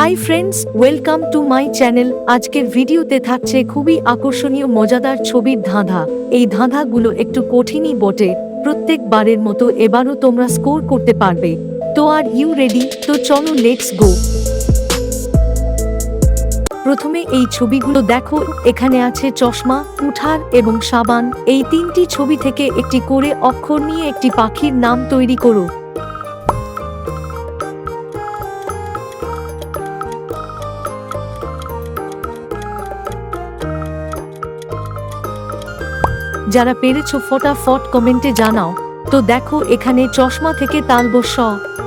Hi friends welcome to my channel আজকের ভিডিওতে থাকছে খুবই আকর্ষণীয়, মজাদার ছবির ধাঁধা। এই ধাঁধাগুলো একটু কঠিনই বটে। প্রত্যেকবারের মতো এবারও তোমরা স্কোর করতে পারবে। তো আর ইউ রেডি তো চলো লেটস গো প্রথমে এই ছবিগুলো দেখো। এখানে আছে চশমা, কুঠার এবং সাবান। এই তিনটি ছবি থেকে একটি করে অক্ষর নিয়ে একটি পাখির নাম তৈরি করো। যারা পেরেছ ফটাফট কমেন্টে জানাও। তো দেখো, এখানে চশমা থেকে তালব স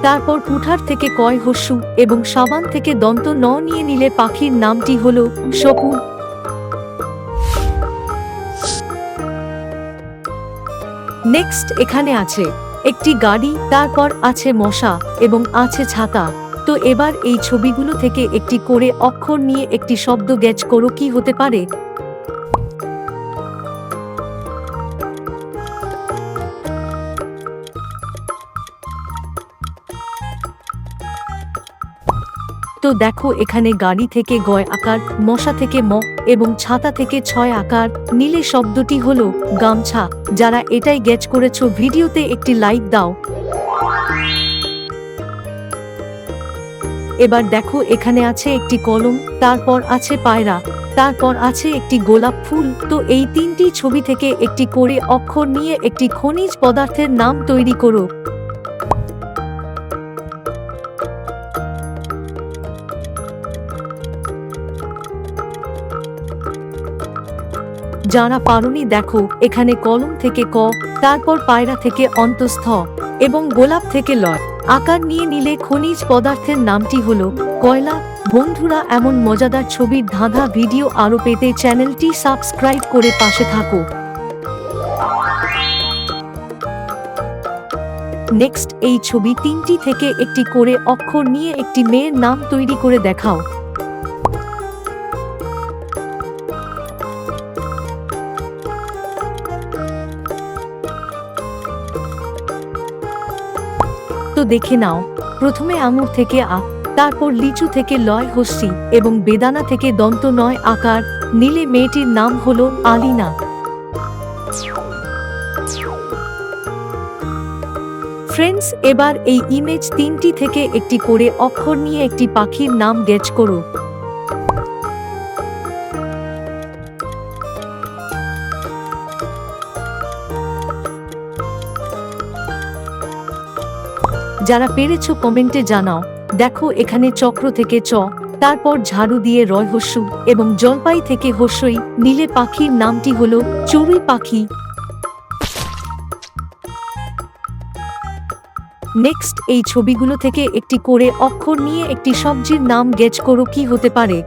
তারপর কুঠার থেকে কয় হস্যু এবং সাবান থেকে দন্ত ন নিয়ে নিলে পাখির নামটি হলো শকুন। নেক্সট এখানে আছে, একটি গাড়ি, তারপর আছে মশা, এবং আছে ছাতা। তো এবার এই ছবিগুলো থেকে একটি করে অক্ষর নিয়ে একটি শব্দ গ্যাচ করো, কি হতে পারে? তো দেখো এখানে গাড়ি থেকে গয় আকার, মশা থেকে ম এবং ছাতা থেকে ছয় আকার। নীলে শব্দটি হলো গামছা। যারা এটাই গ্যাচ করেছ, ভিডিওতে একটি লাইক দাও। এবার দেখো এখানে আছে একটি কলম, তারপর আছে পায়রা, তারপর আছে একটি গোলাপ ফুল। তো এই তিনটি ছবি থেকে একটি করে অক্ষর নিয়ে একটি খনিজ পদার্থের নাম তৈরি করো। যারা পারুনি দেখো, এখানে কলম থেকে ক, তারপর পায়রা থেকে অন্তস্থ, এবং গোলাপ থেকে লয় আকার নিয়ে নিলে খনিজ পদার্থের নামটি হলো কয়লা। বন্ধুরা, এমন মজাদার ছবির ধাঁধা ভিডিও আরও পেতে চ্যানেলটি সাবস্ক্রাইব করে পাশে থাকো। নেক্সট, এই ছবি তিনটি থেকে একটি করে অক্ষর নিয়ে একটি মেয়ের নাম তৈরি করে দেখাও। দেখে নাও। প্রথমে আঙুর থেকে আ, তারপর লিচু থেকে লয় হস্যি এবং বেদানা থেকে দন্ত নয় আকার, নীলে মেয়েটির নাম হল আলিনা। ফ্রেন্ডস, এবার এই ইমেজ তিনটি থেকে একটি করে অক্ষর নিয়ে একটি পাখির নাম গেচ করো। যারা পেরেছ কমেন্টে জানাও। দেখো এখানে চক্র থেকে চ, তারপর ঝাড়ু দিয়ে রয় হস্যু এবং জলপাই থেকে হস্যই, নীলে পাখির নামটি হলো চড়ুই পাখি। নেক্সট এই ছবিগুলো থেকে একটি করে অক্ষর নিয়ে একটি সবজির নাম গেচ করো কি হতে পারে।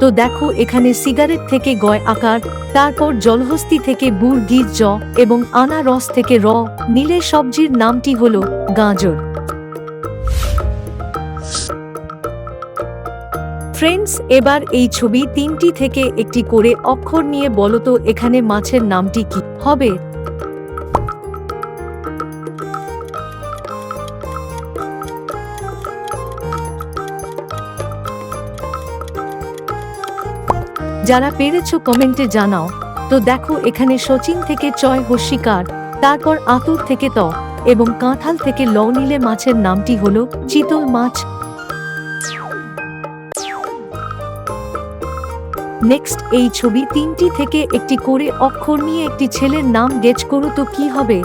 তো দেখো, এখানে সিগারেট থেকে গয় আকার, তারপর জলহস্তি থেকে বুর গির জ এবং আনারস থেকে র, নীলের সবজির নামটি হলো গাজর। ফ্রেন্ডস, এবার এই ছবি তিনটি থেকে একটি করে অক্ষর নিয়ে বলতো এখানে মাছের নামটি কি? হবে যারা পেরেছ কমেন্টে জানাও। তো দেখো এখানে সচিন থেকে চয় হস্যিকার তারপর আতুর থেকে ত, এবং কাঁঠাল থেকে ল নিলে মাছের নামটি হলো চিতল মাছ। নেক্সট, এই ছবি তিনটি থেকে একটি করে অক্ষর নিয়ে একটি ছেলের নাম গেজ করো তো কি হবে?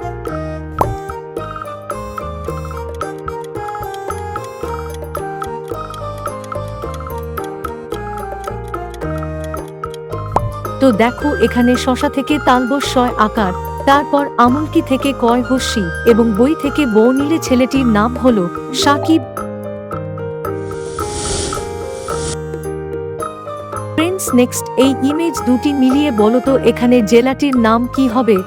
তো দেখো এখানে শশা থেকে তালবস্যয় আকার। তারপর আমলকি থেকে কয় হস্যি এবং বই থেকে বউ নিলে ছেলেটির নাম হল সাকিব। নেক্সট এই ইমেজ দুটি মিলিয়ে বলতো এখানে জেলাটির নাম কি হবে?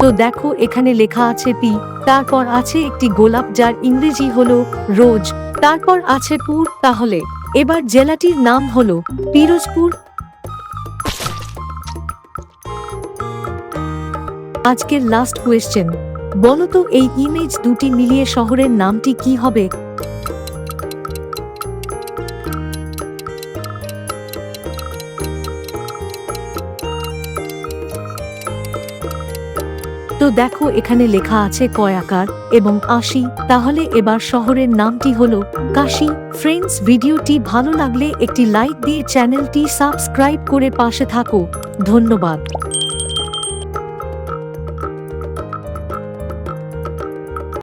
তো দেখো, এখানে লেখা আছে পি, তারপর আছে একটি গোলাপ যার ইংরেজি হলো রোজ, তারপর আছে পুর, তাহলে। এবার জেলাটির নাম হলো পিরোজপুর। আজকের লাস্ট কোয়েশ্চেন বলতো এই ইমেজ দুটি মিলিয়ে শহরের নামটি কি হবে? তো দেখো এখানে লেখা আছে কয়াকার এবং আশি। তাহলে এবার শহরের নামটি হলো কাশি। ফ্রেন্ডস ভিডিওটি ভালো লাগলে একটি লাইক দিয়ে চ্যানেলটি সাবস্ক্রাইব করে পাশে থাকো। ধন্যবাদ।